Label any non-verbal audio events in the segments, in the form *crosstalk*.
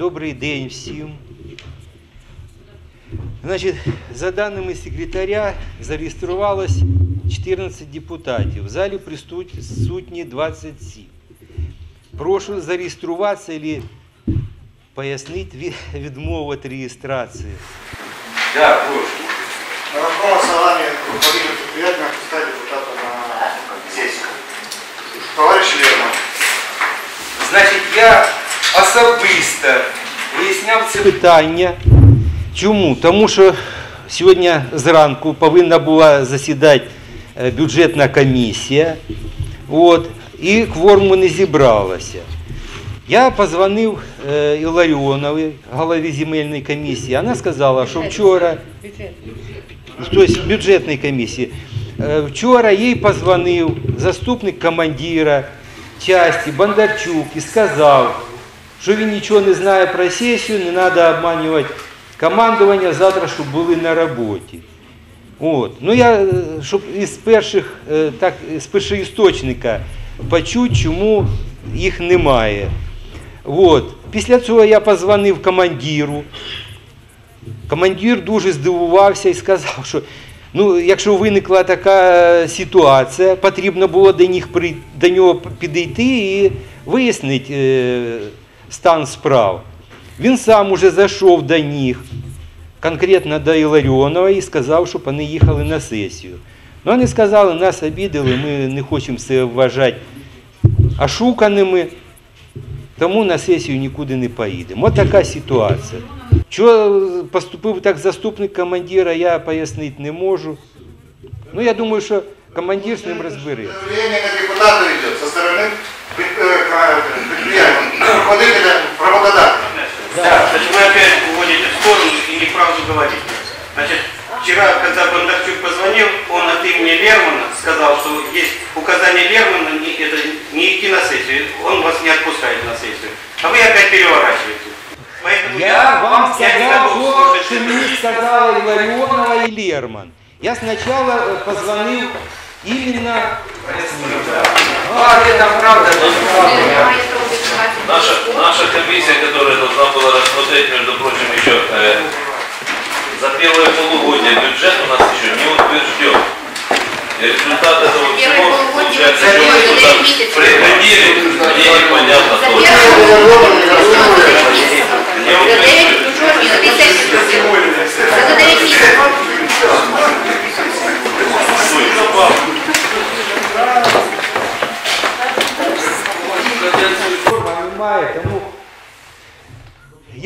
Добрий день всім. Значить, за даними секретаря, зареєструвалось 14 депутатів. В залі присутні 27. Прошу зареєструватися або пояснити від- відмову від реєстрації. Да, прошу. На каком основании руководитель предприятия пускает депутата на сессию? Товарищ Лерман, Значить, я особисто виясняв це питання. Чому? Тому що сьогодні зранку повинна була засідати е, бюджетна комісія, от, і кворуму не зібралося. Я позвонив е, Іларіоновій, голові земельної комісії. Вона сказала, що вчора тобто бюджетної комісії. Е, Вчора їй позвонив заступник командира часті Бондарчук і сказав, що він нічого не знає про сесію, не треба обманювати командування завтра, щоб були на роботі. От. Ну я, е, щоб із перших, е, так, з першого істочника почути, чому їх немає. От. Після цього я позвонив командиру. Командир дуже здивувався і сказав, що ну, якщо виникла така ситуація, потрібно було до, них, до нього підійти і вияснити е, стан справ. Він сам уже зайшов до них, конкретно до Іларіонова, і сказав, щоб вони їхали на сесію. Ну, вони сказали, нас обідали, ми не хочемо себе вважати ошуканими, тому на сесію нікуди не поїдемо. Ось така ситуація. Чого поступив так заступник командира, я пояснити не можу. Ну, я думаю, що командир з ним розбереться. Пред- когда Бондарчук позвонил, он от имени Лермана сказал, что есть указание Лермана не, это, не идти на сессию, он вас не отпускает на сессию. А вы опять переворачиваете. Поэтому Я вам я не сказав готов то, слушать що это. мені сказали Іларіонова і Лерман. Я спочатку е, позвонив іменно... А, це правда, це правда. Наша, наша комиссия, которая должна была рассмотреть, между прочим, еще э, за первое полугодие бюджет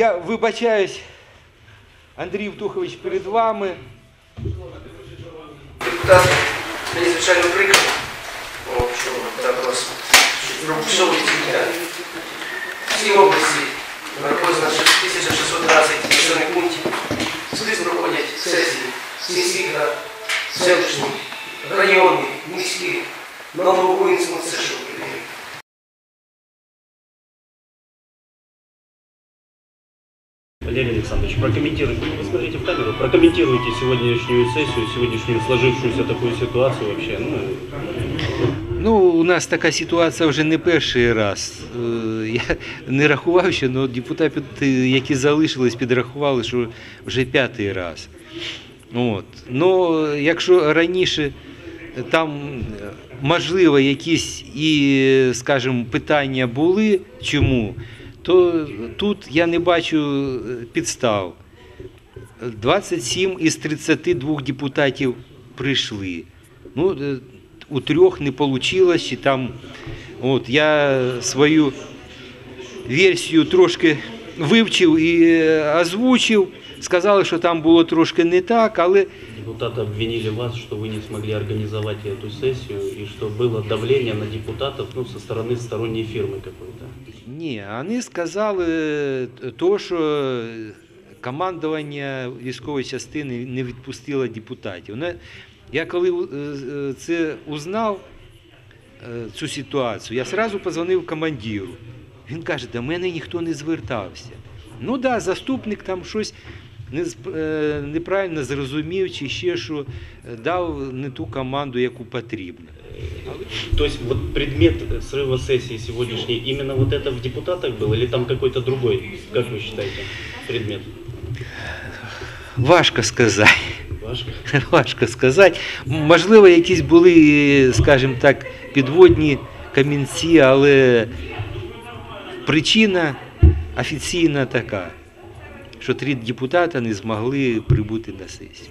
я вибачаюсь, Андрій Євтухович, перед вами. Депутат, мені звичайно прикро, о, що так вас пробушовують всі Селищних, районних, міських, на це що. Валерий Александрович, прокомментируйте, вы смотрите в камеру, прокомментируйте сегодняшнюю сессию, сегодняшнюю сложившуюся такую ситуацию вообще. Ну, Ну, у нас така ситуація вже не перший раз. Е, Я не рахував ще, але депутати, які залишились, підрахували, що вже п'ятий раз. От. Ну, якщо раніше там, можливо, якісь і, скажімо, питання були, чому, то тут я не бачу е, підстав. 27 із 32 депутатів прийшли. Ну, е, у трьох не вийшло, чи там. От, я свою версію трошки вивчив і е, озвучив. Сказали, що там було трошки не так, але депутаты обвинили вас, что вы не смогли организовать эту сессию и что было давление на депутатов ну, со стороны сторонней фирмы какой-то. ні, вони сказали то, що командування військової частини не відпустило депутатів. Не- Я коли е, е, це узнав, е, цю ситуацію, я одразу позвонив командиру. Він каже, до мене ніхто не звертався. Ну так, да, заступник там щось не, з- е, неправильно зрозумів, чи ще що е, дав не ту команду, яку потрібно. То есть вот предмет срыва сессии сегодняшней, именно вот это в депутатах был или там какой-то другой, как вы считаете, предмет? Важко сказати. Важко. *laughs* Важко сказати. Можливо, якісь були, скажімо так, підводні камінці, але причина офіційна така, що три депутата не змогли прибути на сесію.